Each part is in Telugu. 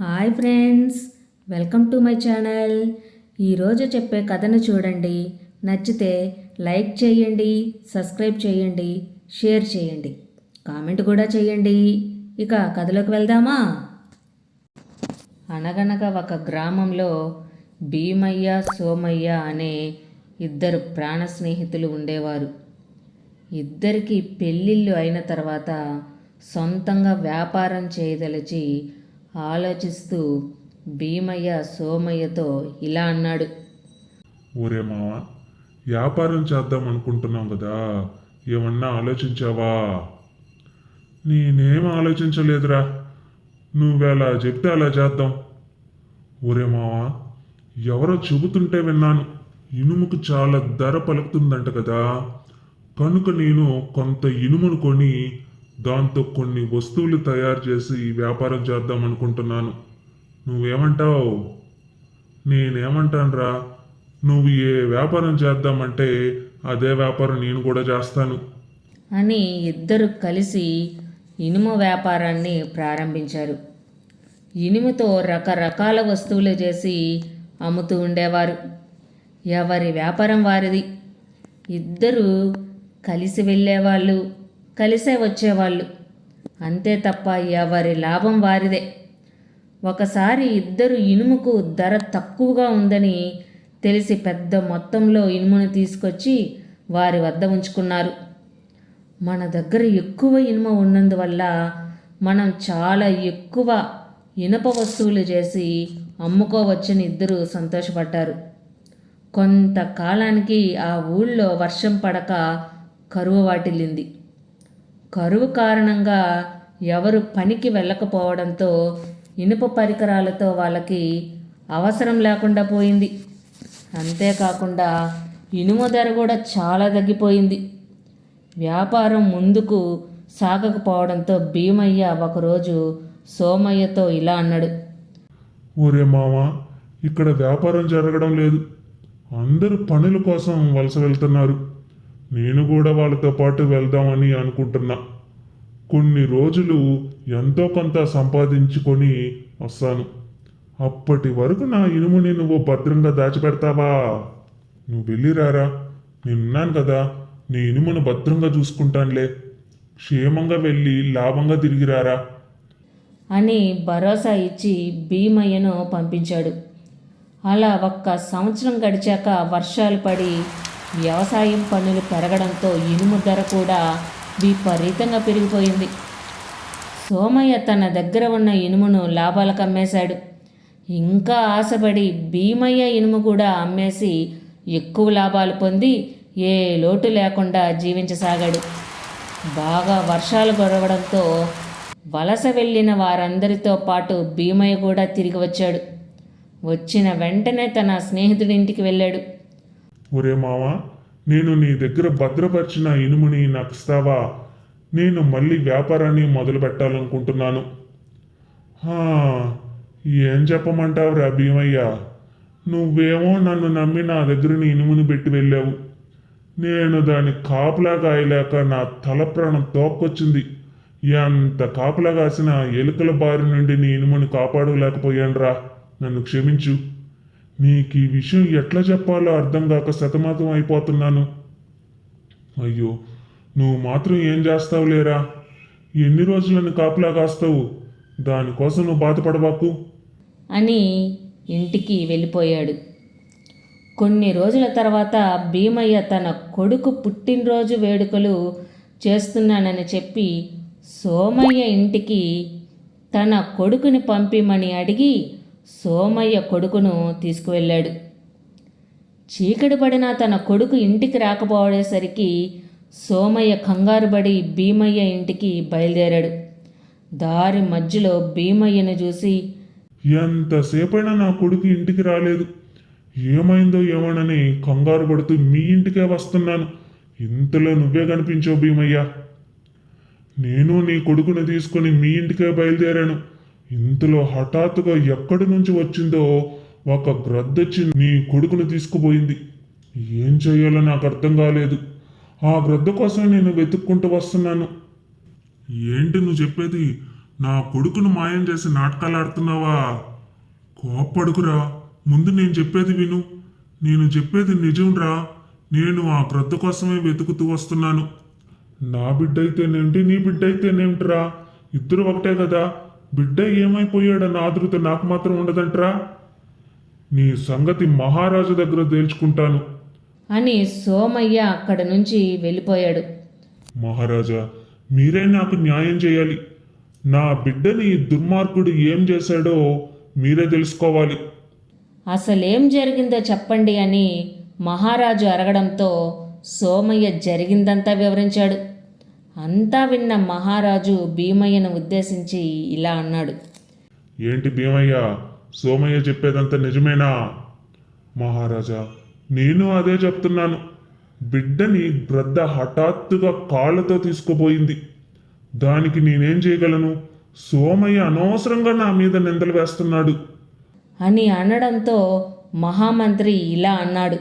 Hi friends welcome to my channel. ఈరోజు చెప్పే కథను చూడండి. నచ్చితే లైక్ చేయండి సబ్స్క్రైబ్ చేయండి షేర్ చేయండి. కామెంట్ కూడా చేయండి. ఇక కథలోకి వెళ్దామా? అనగనగా ఒక గ్రామంలో భీమయ్య సోమయ్య అనే ఇద్దరు ప్రాణ స్నేహితులు ఉండేవారు. ఇద్దరికి పెళ్ళిళ్ళు అయిన తర్వాత సొంతంగా వ్యాపారం చేయదలిచి ఆలోచిస్తూ భీమయ్య సోమయ్యతో ఇలా అన్నాడు. ఊరే మామ వ్యాపారం చేద్దాం అనుకుంటున్నాం కదా ఏమన్నా ఆలోచించావా? నేనేం ఆలోచించలేదురా నువ్వెలా చెప్తే అలా చేద్దాం. ఊరే మావా ఎవరో చెబుతుంటే విన్నాను ఇనుముకు చాలా ధర పలుకుతుందంట కదా కనుక నేను కొంత ఇనుమును కొని దాంతో కొన్ని వస్తువులు తయారు చేసి వ్యాపారం చేద్దాం అనుకుంటున్నాను. నువ్వేమంటావు? నేనేమంటానురా? నువ్వు ఏ వ్యాపారం చేద్దామంటే అదే వ్యాపారం నేను కూడా చేస్తాను. అని ఇద్దరు కలిసి ఇనుము వ్యాపారాన్ని ప్రారంభించారు. ఇనుముతో రకరకాల వస్తువులు చేసి అమ్ముతూ ఉండేవారు. ఎవరి వ్యాపారం వారిది? ఇద్దరు కలిసి వెళ్ళేవాళ్ళు. కలిసే వచ్చేవాళ్ళు. అంతే తప్ప ఎవరి లాభం వారిదే. ఒకసారి ఇద్దరు ఇనుముకు ధర తక్కువగా ఉందని తెలిసి పెద్ద మొత్తంలో ఇనుమును తీసుకొచ్చి వారి వద్ద ఉంచుకున్నారు. మన దగ్గర ఎక్కువ ఇనుము ఉన్నందువల్ల మనం చాలా ఎక్కువ ఇనుప వస్తువులు చేసి అమ్ముకోవచ్చని ఇద్దరు సంతోషపడ్డారు. కొంతకాలానికి ఆ ఊళ్ళో వర్షం పడక కరువు వాటిల్లింది. కరువు కారణంగా ఎవరు పనికి వెళ్ళకపోవడంతో ఇనుప పరికరాలతో వాళ్ళకి అవసరం లేకుండా పోయింది. అంతేకాకుండా ఇనుము ధర కూడా చాలా తగ్గిపోయింది. వ్యాపారం ముందుకు సాగకపోవడంతో భీమయ్య ఒకరోజు సోమయ్యతో ఇలా అన్నాడు. ఊరే మామ ఇక్కడ వ్యాపారం జరగడం లేదు. అందరూ పనుల కోసం వలస వెళ్తున్నారు. నేను కూడా వాళ్ళతో పాటు వెళ్దామని అనుకుంటున్నా. కొన్ని రోజులు ఎంతో కొంత సంపాదించుకొని వస్తాను. అప్పటి వరకు నా ఇనుముని నువ్వు భద్రంగా దాచిపెడతావా? నువ్వు వెళ్ళిరారా నేనున్నాను కదా. నీ ఇనుమును భద్రంగా చూసుకుంటానులే. క్షేమంగా వెళ్ళి లాభంగా తిరిగిరారా అని భరోసా ఇచ్చి భీమయ్యను పంపించాడు. అలా ఒక్క సంవత్సరం గడిచాక వర్షాలు పడి వ్యవసాయం పనులు పెరగడంతో ఇనుము ధర కూడా విపరీతంగా పెరిగిపోయింది. సోమయ్య తన దగ్గర ఉన్న ఇనుమును లాభాలకు అమ్మేశాడు. ఇంకా ఆశపడి భీమయ్య ఇనుము కూడా అమ్మేసి ఎక్కువ లాభాలు పొంది ఏ లోటు లేకుండా జీవించసాగాడు. బాగా వర్షాలు కురవడంతో వలస వెళ్ళిన వారందరితో పాటు భీమయ్య కూడా తిరిగి వచ్చాడు. వచ్చిన వెంటనే తన స్నేహితుడింటికి వెళ్ళాడు. ఒరే మావా నేను నీ దగ్గర భద్రపరిచిన ఇనుముని నాకు ఇస్తావా? నేను మళ్ళీ వ్యాపారాన్ని మొదలు పెట్టాలనుకుంటున్నాను ఏం చెప్పమంటావురా భీమయ్య? నువ్వేమో నన్ను నమ్మి నా దగ్గర నీ ఇనుముని పెట్టి వెళ్ళావు. నేను దాని కాపలా కాయలేక నా తల ప్రాణం తోక్కొచ్చింది. ఎంత కాపలా కాసిన ఎలుకల బారి నుండి నీ ఇనుముని కాపాడలేకపోయానురా. నన్ను క్షమించు. నీకు ఈ విషయం ఎట్లా చెప్పాలో అర్థం కాక సతమతం అయిపోతున్నాను. అయ్యో నువ్వు మాత్రం ఏం చేస్తావు లేరా? ఎన్ని రోజులను కాపులా కాస్తావు? దానికోసం నువ్వు బాధపడబాకు. అని ఇంటికి వెళ్ళిపోయాడు. కొన్ని రోజుల తర్వాత భీమయ్య తన కొడుకు పుట్టినరోజు వేడుకలు చేస్తున్నానని చెప్పి సోమయ్య ఇంటికి తన కొడుకుని పంపిమని అడిగి సోమయ్య కొడుకును తీసుకువెళ్ళాడు. చీకటి పడిన తన కొడుకు ఇంటికి రాకపోయేసరికి సోమయ్య కంగారుబడి భీమయ్య ఇంటికి బయలుదేరాడు. దారి మధ్యలో భీమయ్యను చూసి ఎంతసేపైనా నా కొడుకు ఇంటికి రాలేదు. ఏమైందో ఏమోనని కంగారు పడుతూ మీ ఇంటికే వస్తున్నాను. ఇంతలో నువ్వే కనిపించావు భీమయ్య. నేను నీ కొడుకుని తీసుకొని మీ ఇంటికే బయలుదేరాను. ఇంతలో హఠాత్తుగా ఎక్కడి నుంచి వచ్చిందో ఒక గ్రద్దొచ్చి నీ కొడుకును తీసుకుపోయింది. ఏం చేయాలో నాకు అర్థం కాలేదు. ఆ గ్రద్ద కోసం నేను వెతుక్కుంటూ వస్తున్నాను. ఏంటి నువ్వు చెప్పేది? నా కొడుకును మాయం చేసి నాటకాలు ఆడుతున్నావా? కోప్పడుకురా. ముందు నేను చెప్పేది విను. నేను చెప్పేది నిజంరా నేను ఆ గ్రద్ద కోసమే వెతుకుతూ వస్తున్నాను. నా బిడ్డ అయితేనేమిటి నీ బిడ్డ అయితేనేమిటిరా ఇద్దరు ఒకటే కదా. బిడ్డ ఏమైపోయాడన్న ఆతృత నాకు మాత్రం ఉండదంట్రా. నీ సంగతి మహారాజు దగ్గర తేల్చుకుంటాను. అని సోమయ్య అక్కడి నుంచి వెళ్ళిపోయాడు. మహారాజా మీరే నాకు న్యాయం చేయాలి. నా బిడ్డని దుర్మార్గుడు ఏం చేశాడో మీరే తెలుసుకోవాలి. అసలేం జరిగిందో చెప్పండి అని మహారాజు అడగడంతో సోమయ్య జరిగిందంతా వివరించాడు. అంతా విన్న మహారాజు భీమయ్యను ఉద్దేశించి ఇలా అన్నాడు. ఏంటి భీమయ్య? సోమయ్య చెప్పేదంతా నిజమేనా? మహారాజా నేను అదే చెప్తున్నాను. బిడ్డని గ్రద్ద హఠాత్తుగా కాళ్ళతో తీసుకుపోయింది. దానికి నేనేం చేయగలను? సోమయ్య అనవసరంగా నా మీద నిందలు వేస్తున్నాడు. అని అనడంతో మహామంత్రి ఇలా అన్నాడు.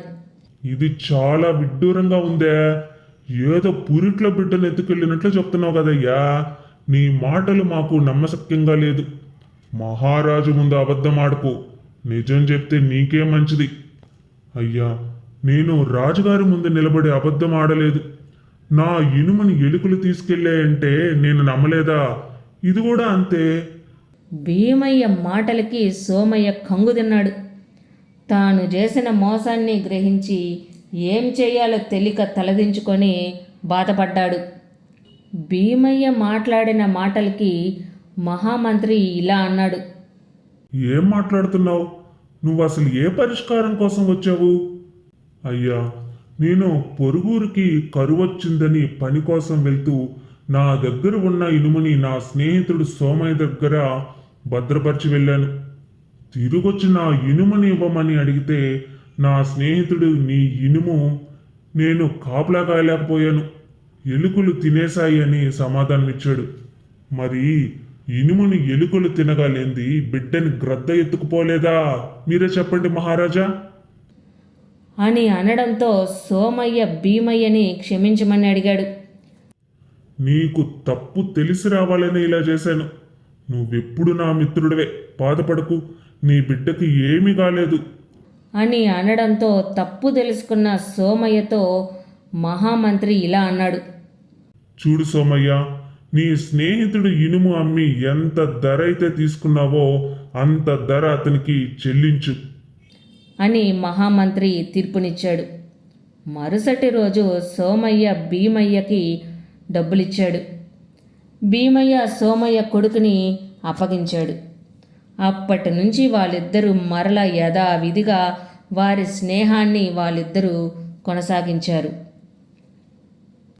ఇది చాలా విడ్డూరంగా ఉందే. ఏదో పురిట్లో బిడ్డలు ఎత్తుకెళ్ళినట్లు చెప్తున్నావు కదయ్యా. నీ మాటలు మాకు నమ్మశక్యంగా లేదు. మహారాజు ముందు అబద్ధం ఆడుకు. నిజం చెప్తే నీకే మంచిది. అయ్యా నేను రాజుగారి ముందు నిలబడి అబద్ధం ఆడలేదు. నా ఇనుముని ఎలుకలు తీసుకెళ్ళాయంటే నేను నమ్మలేదా? ఇది కూడా అంతే. భీమయ్య మాటలకి సోమయ్య కంగు తిన్నాడు. తాను చేసిన మోసాన్ని గ్రహించి ఏం చేయాలో తెలియక తలదించుకొని బాధపడ్డాడు. భీమయ్య మాట్లాడిన మాటలకి మహామంత్రి ఇలా అన్నాడు. ఏం మాట్లాడుతున్నావు? నువ్వు అసలు ఏ పరిష్కారం కోసం వచ్చావు? అయ్యా నేను పొరుగురికి కరువొచ్చిందని పని కోసం వెళ్తూ నా దగ్గర ఉన్న ఇనుముని నా స్నేహితుడు సోమయ్య దగ్గర భద్రపరిచి వెళ్ళాను. తిరిగొచ్చి నా ఇనుముని ఇవ్వమని అడిగితే నా స్నేహితుడు నీ ఇనుము నేను కాపలా కాయలేకపోయాను. ఎలుకలు తినేశాయి అని సమాధానం ఇచ్చాడు మరి ఇనుముని ఎలుకలు తినగలేంది బిడ్డని గ్రద్ద ఎత్తుకుపోలేదా? మీరే చెప్పండి మహారాజా. అని అనడంతో సోమయ్య భీమయ్యని క్షమించమని అడిగాడు. నీకు తప్పు తెలిసి రావాలని ఇలా చేశాను. నువ్వెప్పుడు నా మిత్రుడివే. బాధపడకు. నీ బిడ్డకి ఏమీ కాలేదు. అని అనడంతో తప్పు తెలుసుకున్న సోమయ్యతో మహామంత్రి ఇలా అన్నాడు. చూడు సోమయ్య నీ స్నేహితుడు ఇనుము అమ్మి ఎంత ధర అయితే తీసుకున్నావో అంత ధర అతనికి చెల్లించు. అని మహామంత్రి తీర్పునిచ్చాడు. మరుసటి రోజు సోమయ్య భీమయ్యకి డబ్బులిచ్చాడు. భీమయ్య సోమయ్య కొడుకుని అప్పగించాడు. అప్పటి నుంచి వాళ్ళిద్దరూ మరల యథావిధిగా వారి స్నేహాన్ని వాళ్ళిద్దరూ కొనసాగించారు.